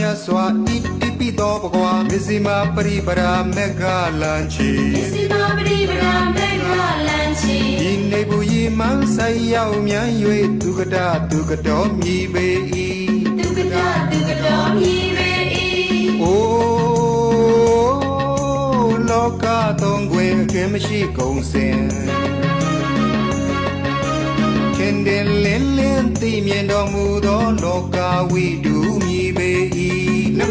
မြတ်စွာဣတိပိသောဘဂဝါမစ္စည်းမပရိပရာမေဃလန်ချီစီမပရိပရာမေဃလန်ချီဒီနေဘူးရီမန်းဆိုင်ရောက်မြန်၍သူကတာသူကတော်မြည်ပေ၏ဒုက္ခတာဒုက္ခတော်မြည်ပေ၏အိုးလောကသုံးခွင်အကင်းမရှိကုန်စင်ခင်တယ်လင်းလင်းသိမြင်တော်မူသောလောကဝိတု